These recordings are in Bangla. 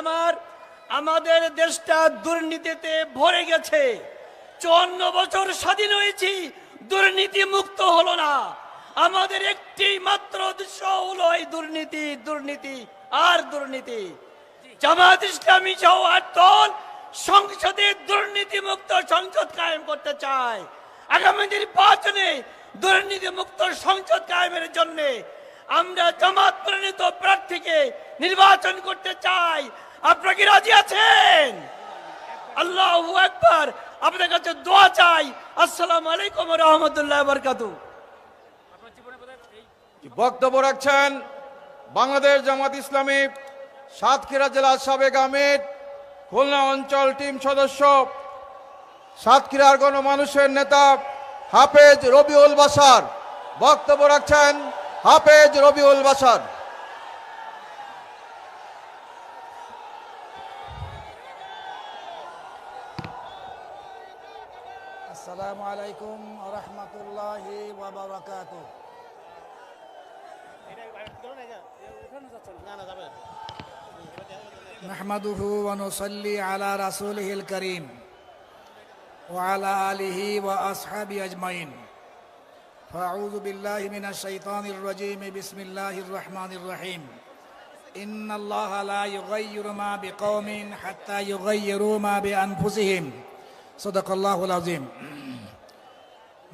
আমার, আমাদের দেশটা দুর্নীতিতে ভরে গেছে। চুয়ান্ন বছর স্বাধীন হয়েছি, দুর্নীতি মুক্ত হলো না। আমাদের একটি মাত্র উদ্দেশ্য হলো এই দুর্নীতি দুর্নীতি আর দুর্নীতি। জামাত ইসলামী সহ আট দল সংসদে দুর্নীতি মুক্ত সংসদ কায়েম করতে চায়। আগামী দিন নির্বাচনে দুর্নীতি মুক্ত সংসদ কায়েমের জন্য আমরা জামাত প্রণীত প্রার্থীকে নির্বাচন করতে চাই। আপনারা কি রাজি আছেন? আল্লাহ একবার আপনার কাছে দোয়া চাই। আসসালামু আলাইকুম রহমতুল্লাহ বরকাতু বক্তব্য রাখছেন? বাংলাদেশ জামাত ইসলামী সাতক্ষীরা জেলার সাবেক আমির খুলনা অঞ্চল টিম সদস্য সাতক্ষীরার গণমানুষের নেতা হাফেজ রবিউল বাসার বক্তব্য রাখছেন হাফেজ রবিউল বাসার আসসালামু আলাইকুম রহমতুল্লাহ ওবরাকাত نحمده ونصلي على رسوله الكريم وعلى آله وأصحابه أجمعين فأعوذ بالله من الشيطان الرجيم بسم الله الرحمن الرحيم إن الله لا يغير ما بقوم حتى يغيروا ما بأنفسهم صدق الله العظيم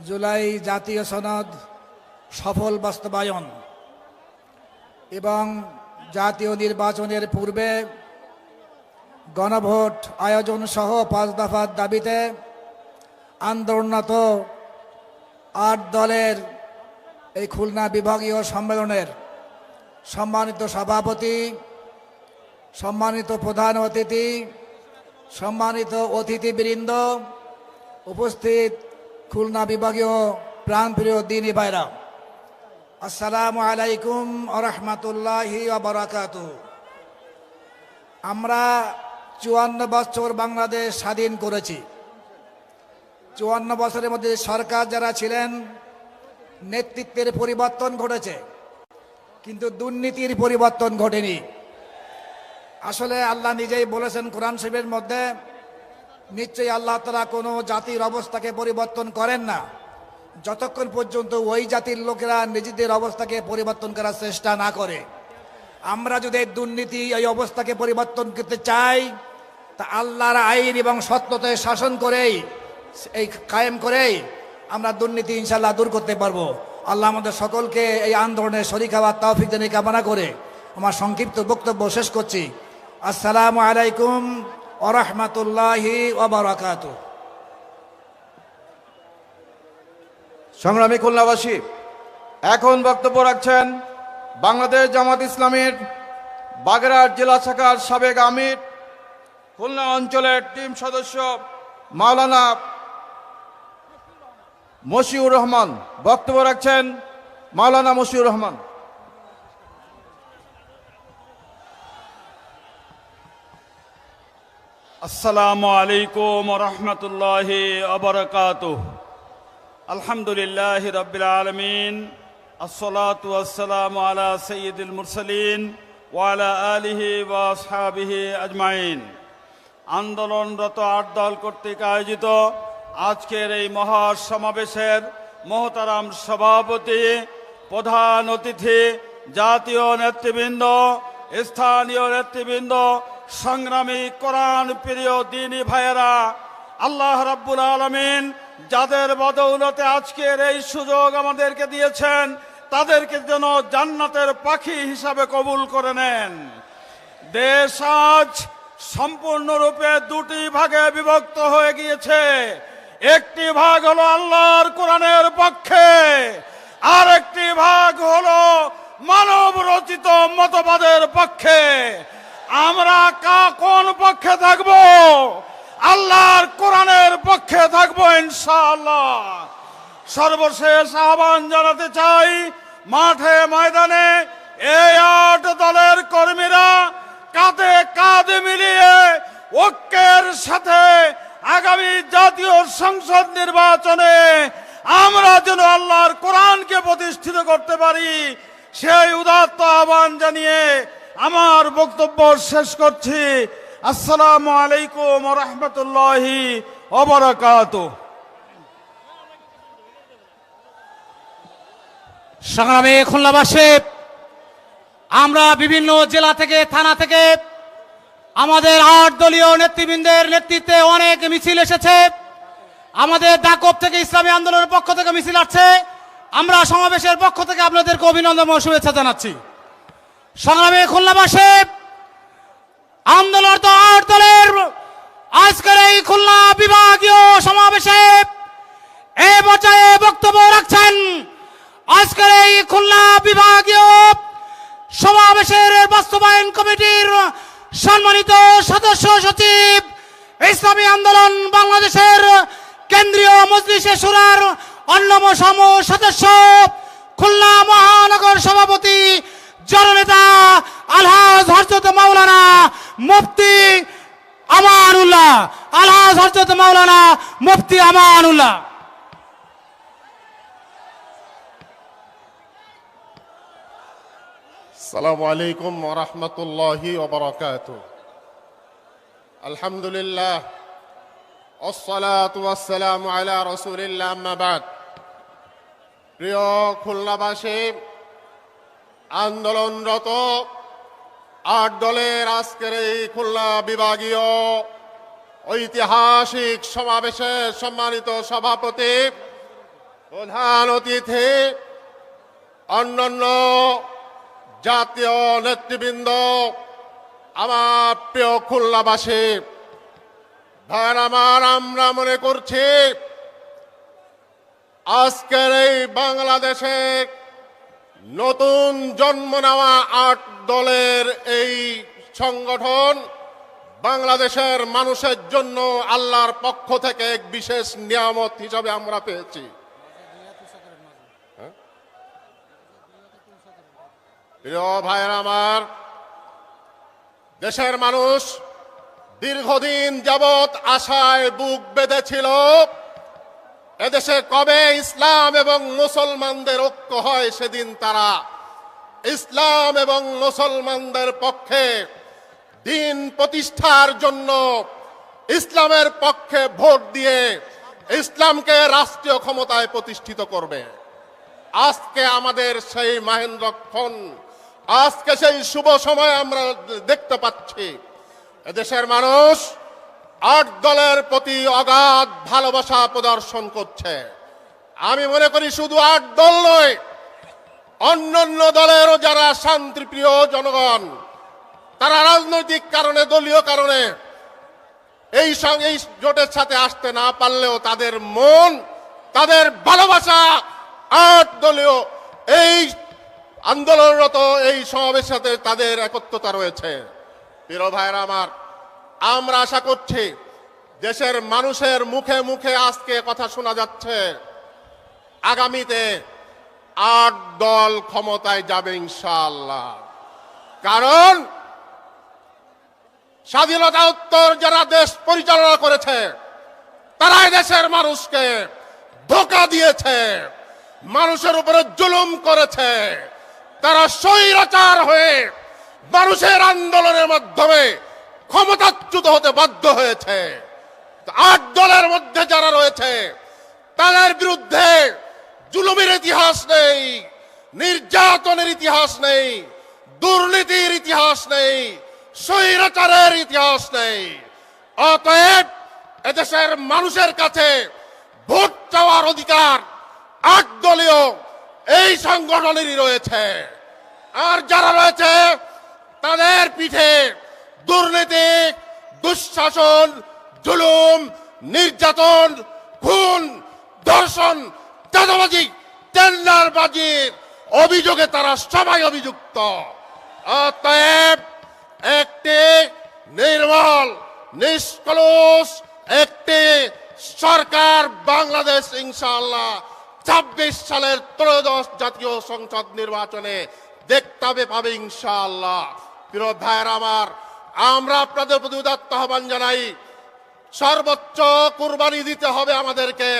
জুলাই জাতীয় সনদ সফল বাস্তবায়ন এবং জাতীয় নির্বাচনের পূর্বে গণভোট আয়োজন সহ পাঁচ দফার দাবিতে আন্দোলনরত আট দলের এই খুলনা বিভাগীয় সম্মেলনের সম্মানিত সভাপতি, সম্মানিত প্রধান অতিথি, সম্মানিত অতিথিবৃন্দ উপস্থিত খুলনা বিভাগীয় প্রাণপ্রিয় দিনী ভাইরা। আসসালামু আলাইকুম আরহামতুল্লাহি আবরাকাত আমরা চুয়ান্ন বছর বাংলাদেশ স্বাধীন করেছি। চুয়ান্ন বছরের মধ্যে সরকার যারা ছিলেন, নেতৃত্বের পরিবর্তন ঘটেছে। কিন্তু দুর্নীতির পরিবর্তন ঘটেনি। আসলে আল্লাহ নিজেই বলেছেন কোরআন শরীফের মধ্যে, নিশ্চয়ই আল্লাহ তালা কোনো জাতির অবস্থাকে পরিবর্তন করেন না। যতক্ষণ পর্যন্ত ওই জাতির লোকেরা নিজেদের অবস্থাকে পরিবর্তন করার চেষ্টা না করে। আমরা যদি দুর্নীতি, এই অবস্থাকে পরিবর্তন করতে চাই, তা আল্লাহর আইন এবং সত্যতায় শাসন করেই এই কায়েম করেই আমরা দুর্নীতি ইনশাল্লাহ দূর করতে পারব। আল্লাহ আমাদের সকলকে এই আন্দোলনে শরিক হওয়ার তৌফিক দেনে কামনা করে আমার সংক্ষিপ্ত বক্তব্য শেষ করছি। আসসালামু আলাইকুম ওরহমতুল্লাহি ওবরাকাত সংগ্রামী খুলনাবাসী, এখন বক্তব্য রাখছেন বাংলাদেশ জামাত ইসলামীর বাগেরহাট জেলা শাখার সাবেক আমির, খুলনা অঞ্চলের টিম সদস্য মাওলানা মশিউর রহমান, বক্তব্য রাখছেন মাওলানা মশিউর রহমান। আসসালামু আলাইকুম রহমতুল্লাহ আবরকাত আলহামদুলিল্লাহ রবিল আলমিন। ওয়াসসালাম আলা সঈদুল মুরসলিন ওয়ালা আলিহি ওয়াসহাবিহি আজমাইন। আন্দোলনরত আট দল কর্তৃক আয়োজিত আজকের এই মহা সমাবেশের মহতারাম সভাপতি, প্রধান অতিথি, জাতীয় নেতৃবৃন্দ, স্থানীয় নেতৃবৃন্দ, সংগ্রামী কোরআন প্রিয় দিনী ভাইয়েরা, আল্লাহ রাব্বুল আলমিন যাদের বদৌলতে আজকের এই সুযোগ আমাদেরকে দিয়েছেন, তাদেরকে যেন জান্নাতের পাখি হিসাবে কবুল করে নেন। দেশ আজ সম্পূর্ণরূপে দুটি ভাগে বিভক্ত হয়ে গিয়েছে। একটি ভাগ হলো আল্লাহর কোরআনের পক্ষে আর একটি ভাগ হলো মানব রচিত মতবাদের পক্ষে। আমরা কা কোন পক্ষে থাকব? আল্লাহর কোরআনের পক্ষে থাকব ইনশাআল্লাহ। সর্বশেষ আহ্বান জানাতে চাই, মাঠে ময়দানে এই আট দলের কর্মীরা কাঁধে কাঁধ মিলিয়ে ঐক্যের সাথে আগামী জাতীয় সংসদ নির্বাচনে আমরা যেন আল্লাহর কোরআনকে প্রতিষ্ঠিত করতে পারি, সেই উদাত্ত আহ্বান জানিয়ে আমার বক্তব্য শেষ করছি। আসসালামু আলাইকুম রহমতুল্লাহি অবরাকাত সংগ্রামে খুলনাবাসী, আমরা বিভিন্ন জেলা থেকে, থানা থেকে আমাদের আট দলীয় নেতৃবৃন্দের নেতৃত্বে অনেক মিছিল এসেছে। আমাদের ডাকব থেকে ইসলামী আন্দোলনের পক্ষ থেকে মিছিল আসছে। আমরা সমাবেশের পক্ষ থেকে আপনাদেরকে অভিনন্দন ও শুভেচ্ছা জানাচ্ছি। সংগ্রামে খুলনাবাসী আন্দোলন তো আট দলের আজকের এই খুলনা বিভাগীয় সমাবেশে এ পর্যায়ে বক্তব্য রাখছেন আজকের এই খুলনা বিভাগীয় সমাবেশের বাস্তবায়ন কমিটির সম্মানিত সদস্য সচিব, ইসলামী আন্দোলন বাংলাদেশের কেন্দ্রীয় মজলিসে সুরার অন্যম সম সদস্য, খুলনা মহানগর সভাপতি, জননেতা আলহাজ হরজত মাওলানা মুফতি আমানুল্লাহ। আলহাজ হরজত মাওলানা মুফতি আমানুল্লাহ। السلام عليكم ورحمة الله وبركاته الحمد لله والصلاة والسلام على رسول الله أما بعد প্রিয় খুলনাবাসী আন্দোলনরত আট দলের আজকের এই খুলনা বিভাগীয় ঐতিহাসিক সমাবেশের সম্মানিত সভাপতি প্রধান অতিথি অন্যান্য জাতীয় নেতৃবৃন্দ, আমার প্রিয় খুলনাবাসী, ভাইয়ের আমার আমরা মনে করছি, আজকের এই বাংলাদেশে নতুন জন্ম নেওয়া আট দলের এই সংগঠন বাংলাদেশের মানুষের জন্য আল্লাহর পক্ষ থেকে এক বিশেষ নিয়ামত হিসাবে আমরা পেয়েছি। প্রিয় ভাইয়ের আমার, দেশের মানুষ দীর্ঘদিন যাবৎ আশায় বুক বেঁধেছিল এদেশে কবে ইসলাম এবং মুসলমানদের ঐক্য হয় সেদিন তারা ইসলাম এবং মুসলমানদের পক্ষে দিন প্রতিষ্ঠার জন্য ইসলামের পক্ষে ভোট দিয়ে ইসলামকে রাষ্ট্রীয় ক্ষমতায় প্রতিষ্ঠিত করবে। আজকে আমাদের সেই মাহেন্দ্রক্ষণ আজকে সেই শুভ সময় আমরা দেখতে পাচ্ছি। দেশের মানুষ আট দলের প্রতি অগাধ ভালোবাসা প্রদর্শন করছে। আমি মনে করি শুধু আট দল নয়, অন্যান্য দলেরও যারা শান্তিপ্রিয় জনগণ, তারা রাজনৈতিক কারণে, দলীয় কারণে এই সঙ্গে এই জোটের সাথে আসতে না পারলেও তাদের মন, তাদের ভালোবাসা আট দলীয় এই আন্দোলনরত এই সমাবেশের সাথে তাদের একত্রতা রয়েছে। প্রিয় ভাইরা আমার, আমরা আশা করছি দেশের মানুষের মুখে মুখে আজকে কথা শোনা যাচ্ছে। আগামীতে আট দল ক্ষমতায় যাবে ইনশাআল্লাহ। কারণ স্বাধীনতা উত্তর যারা দেশ পরিচালনা করেছে, তারাই দেশের মানুষকে ধোকা দিয়েছে, মানুষের উপরে জুলুম করেছে। তারা স্বৈরাচার হয়ে মানুষের আন্দোলনের মাধ্যমে ক্ষমতাচ্যুত হতে বাধ্য হয়েছে। আট দলের মধ্যে যারা রয়েছে, তাদের বিরুদ্ধে জুলুমের ইতিহাস নেই, নির্যাতনের ইতিহাস নেই, দুর্নীতির ইতিহাস নেই, স্বৈরাচারের ইতিহাস নেই। অতএব এদেশের মানুষের কাছে ভোট চাওয়ার অধিকার আট দলীয় এই সংগঠনেরই রয়েছে। আর যারা রয়েছে, তাদের পিঠে দুর্নীতি দুঃশাসন, জুলুম, নির্যাতন, খুন, ধর্ষণ, চাঁদাবাজি টেন্ডারবাজির অভিযোগে তারা সবাই অভিযুক্ত। অতএব একটি নির্মল, নিষ্কলুষ একটি সরকার বাংলাদেশ, ইনশাআল্লাহ ছাব্বিশ সালের ত্রয়োদশ জাতীয় সংসদ নির্বাচনে দেখতে হবে, পাবে ইনশাআল্লাহ। প্রিয় ভাইয়ের আমার, আমরা আপনাদের প্রতি উদাত্ত আহ্বান জানাই, সর্বোচ্চ কুরবানি দিতে হবে আমাদেরকে।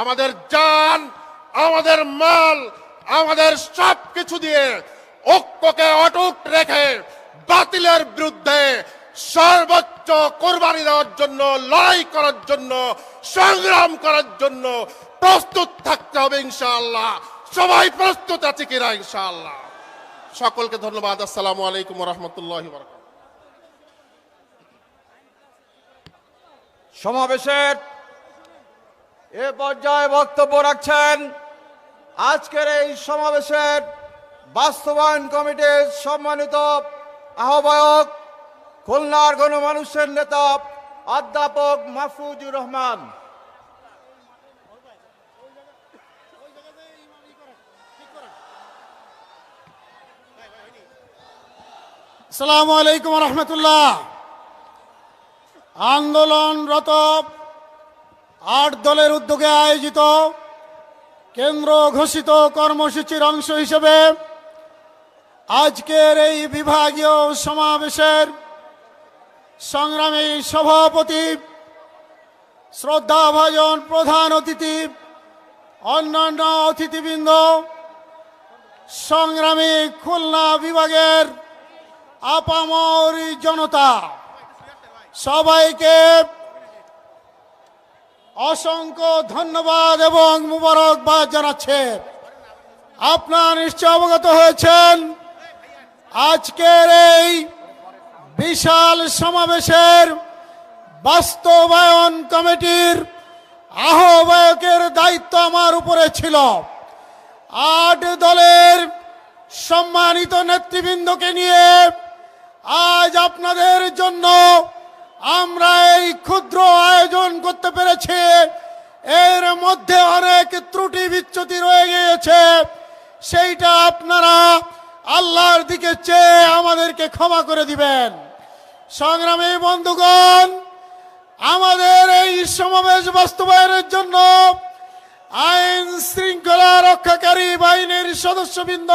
আমাদের জান, আমাদের মাল, আমাদের সব কিছু দিয়ে ঐক্যকে অটুট রেখে বাতিলের বিরুদ্ধে সর্বোচ্চ কোরবানি দেওয়ার জন্য, লড়াই করার জন্য, সংগ্রাম করার জন্য প্রস্তুত থাকতে হবে ইনশাআল্লাহ। সবাই প্রস্তুত আছে কিনা ইনশাআল্লাহ? সকলকে ধন্যবাদ। আসসালামু আলাইকুম রহমতুল্লাহ সমাবেশের এ পর্যায়ে বক্তব্য রাখছেন আজকের এই সমাবেশের বাস্তবায়ন কমিটির সম্মানিত আহ্বায়ক, খুলনার গণমানুষের নেতা অধ্যাপক মাহফুজুর রহমান। সালামু আলাইকুম রহমতুল্লাহ। আন্দোলনরত আট দলের উদ্যোগে আয়োজিত কেন্দ্র ঘোষিত কর্মসূচির অংশ হিসেবে আজকের এই বিভাগীয় সমাবেশের সংগ্রামী সভাপতি, শ্রদ্ধাভাজন প্রধান অতিথি, অন্যান্য অতিথিবৃন্দ, সংগ্রামী খুলনা বিভাগের আপামর জনতা, সবাইকে অসংখ্য ধন্যবাদ এবং মুবারকবাদ জানাচ্ছে। আপনারা নিশ্চয় অবগত হয়েছেন, আজকের এই বিশাল সমাবেশের বাস্তবায়ন কমিটির আহ্বায়কের দায়িত্ব আমার উপরে ছিল। আট দলের সম্মানিত নেতৃবৃন্দকে নিয়ে আজ আপনাদের জন্য আমরা এই ক্ষুদ্র আয়োজন করতে পেরেছি। এর মধ্যে অনেক ত্রুটি বিচ্যুতি রয়ে গিয়েছে। সেইটা আপনারা আল্লাহর দিকে চেয়ে আমাদেরকে ক্ষমা করে দিবেন। সংগ্রামী বন্ধুগণ, আমাদের এই সমাবেশ বাস্তবায়নের জন্য আইন শৃঙ্খলা রক্ষাকারী বাহিনীর সদস্যবৃন্দ,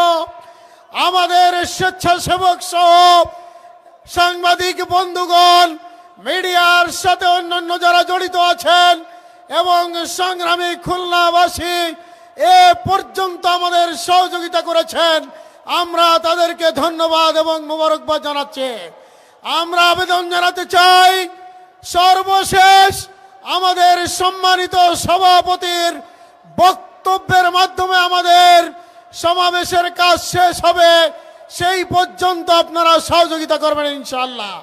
আমাদের স্বেচ্ছাসেবক সহ সাংবাদিক বন্ধুগণ, মিডিয়ার সাথে অন্যান্য যারা জড়িত আছেন এবং সংগ্রামী খুলনাবাসী, এ পর্যন্ত আমাদের সহযোগিতা করেছেন, আমরা তাদেরকে ধন্যবাদ এবং মোবারকবাদ জানাচ্ছি। আমরা আবেদন জানাতে চাই, সর্বশেষ আমাদের সম্মানিত সভাপতির বক্তব্যের মাধ্যমে আমাদের সমাবেশের কাজ শেষ হবে। সেই পর্যন্ত আপনারা সহযোগিতা করবেন ইনশাল্লাহ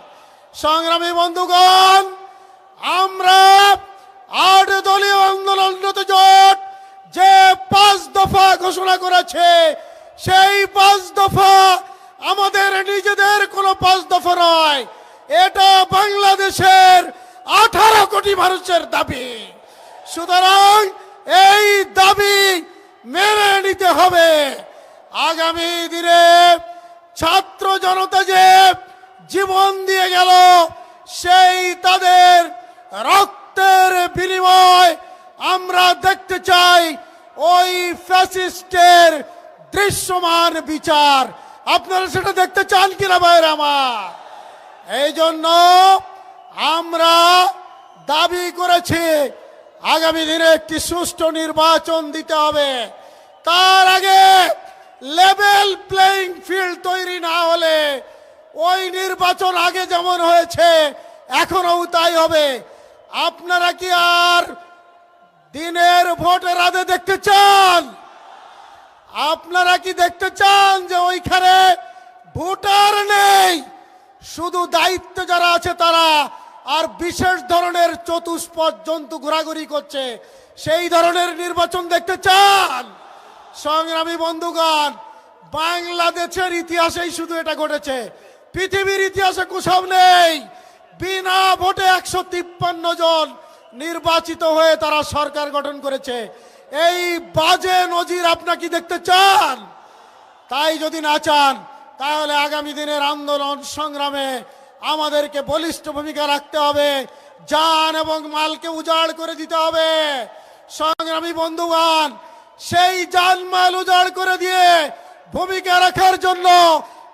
সংগ্রামী বন্ধুগণ, আমরা আট দলীয় আন্দোলন জোট যে পাঁচ দফা ঘোষণা করেছে, সেই পাঁচ দফা আমাদের নিজেদের কোনো পাঁচ দফা নয়, এটা বাংলাদেশের আঠারো কোটি মানুষের দাবি। সুতরাং এই দাবি মেনে নিতে হবে। আগামী দিনে ছাত্র জনতা যে জীবন দিয়ে গেল, সেই তাদের রক্তের বিনিময় আমরা দেখতে চাই ওই ফ্যাসিস্টের দৃশ্যমান বিচার। আপনারা সেটা দেখতে চান কিনা বাইরে আমার? এই জন্য আমরা দাবি করেছি, আগামী দিনে একটি সুষ্ঠু নির্বাচন দিতে হবে। তার আগে লেভেল প্লেইং ফিল্ড তৈরি না হলে ওই নির্বাচন আগে যেমন হয়েছে, এখনও তাই হবে। আপনারা কি আর দিনের ভোটের আগে দেখতে চান? আপনারা কি দেখতে চান যে ওইখানে ভোটার নেই? শুধু দায়িত্ব যারা আছে তারা, আর বিশেষ ধরনের চতুষ্পদ জন্তু ঘোরাঘুরি করছে। সেই ধরনের নির্বাচন দেখতে চান? সংগ্রামী বন্ধুগণ, বাংলাদেশের ইতিহাসেই শুধু এটা ঘটেছে। পৃথিবীর ইতিহাসে কোথাও নেই। বিনা ভোটে একশো তিপ্পান্ন জন নির্বাচিত হয়ে তারা সরকার গঠন করেছে। এই বাজে নজির আপনাকে দেখতে চান? তাই যদি না চান, তাহলে আগামী দিনের আন্দোলন সংগ্রামে আমাদেরকে বলিষ্ঠ ভূমিকা রাখতে হবে। জান এবং মালকে উজাড় করে দিতে হবে। সংগ্রামী বন্ধুগণ সেই জান মাল উজাড় করে দিয়ে ভূমিকা রাখার জন্য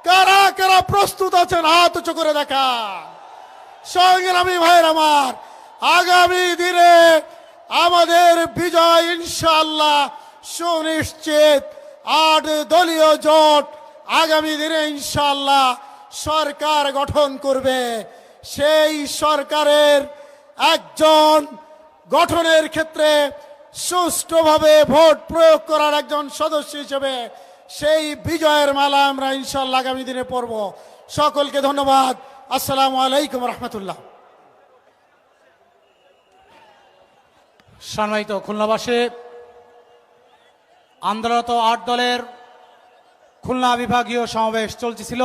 কারা কারা প্রস্তুত আছেন, হাত উঁচু করে দেখা সংগ্রামী ভাইয়ের আমার, আগামী দিনে আমাদের বিজয় ইনশাল্লাহ সুনিশ্চিত। আট দলীয় জোট আগামী দিনে ইনশাল্লাহ সরকার গঠন করবে। সেই সরকারের একজন গঠনের ক্ষেত্রে সুষ্ঠুভাবে ভোট প্রয়োগ করার একজন সদস্য হিসেবে সেই বিজয়ের মালা আমরা ইনশাল্লাহ আগামী দিনে পড়ব সকলকে ধন্যবাদ। আসসালামু আলাইকুম রহমতুল্লাহ। সম্মানিত খুলনাবাসী আন্দোলনত আট দলের খুলনা বিভাগীয় সমাবেশ চলতেছিল।